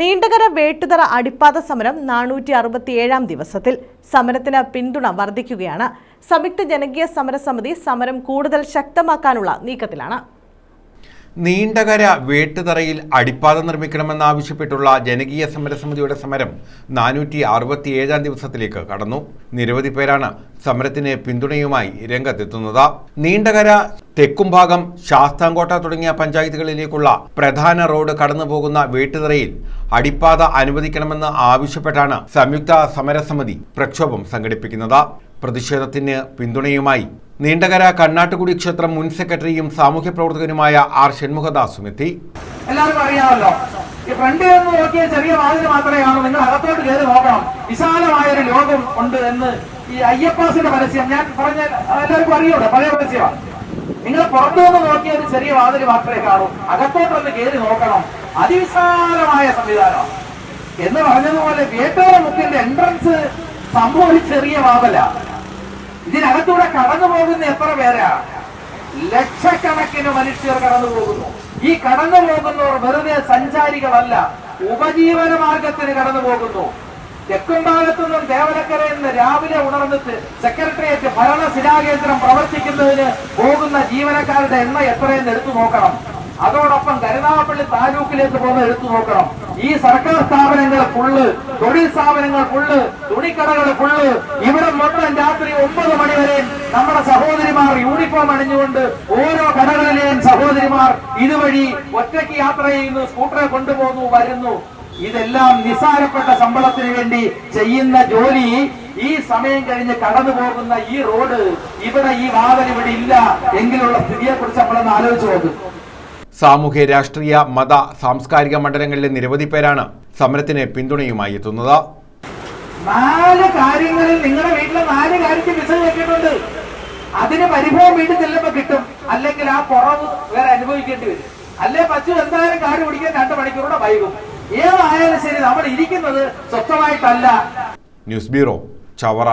നീണ്ടകര വേട്ടുതറ അടിപ്പാത സമരം നാനൂറ്റി അറുപത്തിയേഴാം ദിവസത്തിൽ സമരത്തിന് പിന്തുണ വർദ്ധിക്കുകയാണ്. സംയുക്ത ജനകീയ സമരസമിതി സമരം കൂടുതൽ ശക്തമാക്കാനുള്ള നീക്കത്തിലാണ്. നീണ്ടകര വേട്ടുതറയിൽ അടിപ്പാത നിർമ്മിക്കണമെന്നാവശ്യപ്പെട്ടുള്ള ജനകീയ സമരസമിതിയുടെ സമരം നാനൂറ്റി അറുപത്തിയേഴാം ദിവസത്തിലേക്ക് കടന്നു. നിരവധി പേരാണ് സമരത്തിന് പിന്തുണയുമായി രംഗത്തെത്തുന്നത്. നീണ്ടകര തെക്കുംഭാഗം ശാസ്താംകോട്ട തുടങ്ങിയ പഞ്ചായത്തുകളിലേക്കുള്ള പ്രധാന റോഡ് കടന്നുപോകുന്ന വേട്ടുതറയിൽ അടിപ്പാത അനുവദിക്കണമെന്ന് ആവശ്യപ്പെട്ടാണ് സംയുക്ത സമരസമിതി പ്രക്ഷോഭം സംഘടിപ്പിക്കുന്നത്. പ്രതിഷേധത്തിന് പിന്തുണയുമായി നീണ്ടകര കണ്ണാട്ടുകുടി ക്ഷേത്രം മുൻ സെക്രട്ടറിയും സാമൂഹ്യ പ്രവർത്തകനുമായ ആർ ഷൺമുഖദാസും എത്തി. എല്ലാവർക്കും അറിയാമല്ലോ. ഈ ഫ്രണ്ടിൽ നിന്ന് നോക്കിയ ചെറിയ വാതിൽ മാത്രമേ കാണൂ നിങ്ങൾ അകത്തോട്ട് കയറി നോക്കണം. വിശാലമായ ഒരു ലോകം ഉണ്ട് എന്ന് ഈ അയ്യപ്പാസിന്റെ പരസ്യം ഞാൻ പറഞ്ഞ എല്ലാവർക്കും അറിയൂടെ പഴയ പരസ്യമാണ്. നിങ്ങൾ പുറത്തുനിന്ന് നോക്കിയ ഒരു ചെറിയ വാതിൽ മാത്രമേ കാണൂ. അകത്തോട്ടൊന്ന് കയറി നോക്കണം. അതിവിശാലമായ സംവിധാനം. എന്ന് പറഞ്ഞതുപോലെ വേട്ടോറ മുക്കിന്റെ എൻട്രൻസ് സംഭവം ഒരു ചെറിയ വാവല ഇതിനകത്തൂടെ കടന്നു പോകുന്ന എത്ര പേരാ? ലക്ഷക്കണക്കിന് മനുഷ്യർ കടന്നു പോകുന്നു. ഈ കടന്നു പോകുന്നവർ വെറുതെ സഞ്ചാരികളല്ല ഉപജീവന മാർഗത്തിന് കടന്നു പോകുന്നു. തെക്കും ദേവലക്കരയിൽ നിന്ന് രാവിലെ ഉണർന്നിട്ട് സെക്രട്ടേറിയറ്റ് ഭരണ ശിലാകേന്ദ്രം പ്രവർത്തിക്കുന്നതിന് ജീവനക്കാരുടെ എണ്ണ എത്രയെന്ന് എടുത്തു നോക്കണം. അതോടൊപ്പം കരുനാഗപ്പള്ളി താലൂക്കിലേക്ക് പോകുന്ന എടുത്തു നോക്കണം. ഈ സർക്കാർ സ്ഥാപനങ്ങൾ ഫുള്ള് തൊഴിൽ സ്ഥാപനങ്ങൾ ഫുള്ള് തുണിക്കടകൾ ഫുള്ള് ഇവിടെ മൊത്തം രാത്രി ഒമ്പത് മണി വരെ നമ്മുടെ സഹോദരിമാർ യൂണിഫോം അണിഞ്ഞുകൊണ്ട് ഓരോ കടകളിലെയും സഹോദരിമാർ ഇതുവഴി ഒറ്റയ്ക്ക് യാത്ര ചെയ്യുന്നു സ്കൂട്ടറെ കൊണ്ടുപോകുന്നു വരുന്നു. ഇതെല്ലാം നിസ്സാരപ്പെട്ട ശമ്പളത്തിന് വേണ്ടി ചെയ്യുന്ന ജോലി ഈ സമയം കഴിഞ്ഞ് കടന്നു പോകുന്ന ഈ റോഡ് ഇവിടെ ഈ വാതൽ ഇവിടെ ഇല്ല എങ്കിലുള്ള സ്ഥിതിയെ കുറിച്ച് നമ്മളൊന്ന് ആലോചിച്ച് നോക്കും. സാമൂഹ്യ രാഷ്ട്രീയ മത സാംസ്കാരിക മണ്ഡലങ്ങളിലെ നിരവധി പേരാണ് സമരത്തിന് പിന്തുണയുമായി എത്തുന്നത്. നാല് കാര്യങ്ങളിൽ നിങ്ങളുടെ വീട്ടിലെ നാല് കാര്യത്തിൽ മെസ്സേജ് വെച്ചിട്ടുണ്ട് അതിന് പരിഭവം വീട്ടിൽ ചെല്ലുമ്പോ കിട്ടും. അല്ലെങ്കിൽ ആ കുറവ് വേറെ അനുഭവിക്കേണ്ടി വരും. അല്ലെ പച്ചു എന്തായാലും കാട് പിടിക്കാൻ രണ്ട് മണിക്കൂറുടെ വൈകും. ഏതായാലും ശരി നമ്മൾ ഇരിക്കുന്നത് സ്വസ്ഥമായിട്ടല്ല. News bureau. చవర